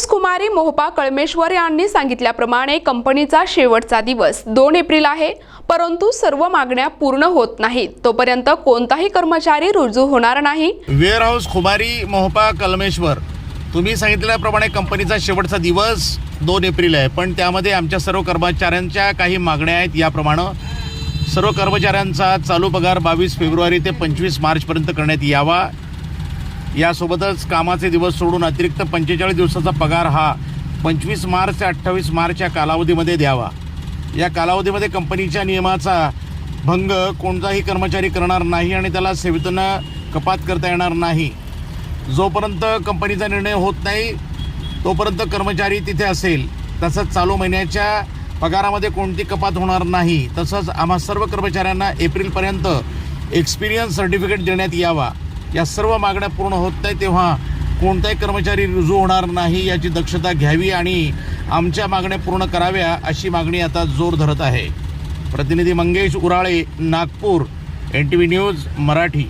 कुमारी मोहपा कळमेश्वर यांनी सांगितल्याप्रमाणे कंपनीचा शेवटचा दिवस दोन एप्रिल आहे. परंतु सर्व मागण्या पूर्ण होत नाहीत. तोपर्यंत कोणताही कर्मचारी रुजू होणार नाही. वेअर हाऊस मोहपा कलमेश्वर तुम्ही सांगितल्याप्रमाणे कंपनीचा शेवटचा दिवस दोन एप्रिल आहे. पण त्यामध्ये आमच्या सर्व कर्मचाऱ्यांच्या काही मागण्या आहेत याप्रमाणे. सर्व कर्मचाऱ्यांचा चालू पगार बावीस फेब्रुवारी ते पंचवीस मार्चपर्यंत करण्यात यावा. यासोबतच कामाचे दिवस सोडून अतिरिक्त पंचेचाळीस दिवसाचा पगार हा पंचवीस मार्च ते अठ्ठावीस मार्च या कालावधीमध्ये द्यावा. या कालावधीमध्ये कंपनीच्या नियमाचा भंग कोणताही कर्मचारी करणार नाही आणि त्याला सेवेतनं कपात करता येणार नाही. जोपर्यंत कंपनीचा निर्णय होत नाही तोपर्यंत कर्मचारी तिथे असेल. तसंच चालू महिन्याच्या पगारामध्ये कोणती कपात होणार नाही. तसंच आम्हा सर्व कर्मचाऱ्यांना एप्रिलपर्यंत एक्सपिरियन्स सर्टिफिकेट देण्यात यावा. या सर्व मागण्या पूर्ण होत नाही तेव्हा कोणताही कर्मचारी रुजू होणार नाही याची दक्षता घ्यावी आणि आमच्या मागण्या पूर्ण कराव्या अशी मागणी आता जोर धरत आहे. प्रतिनिधी Mangesh Urale Nagpur N T V news Marathi.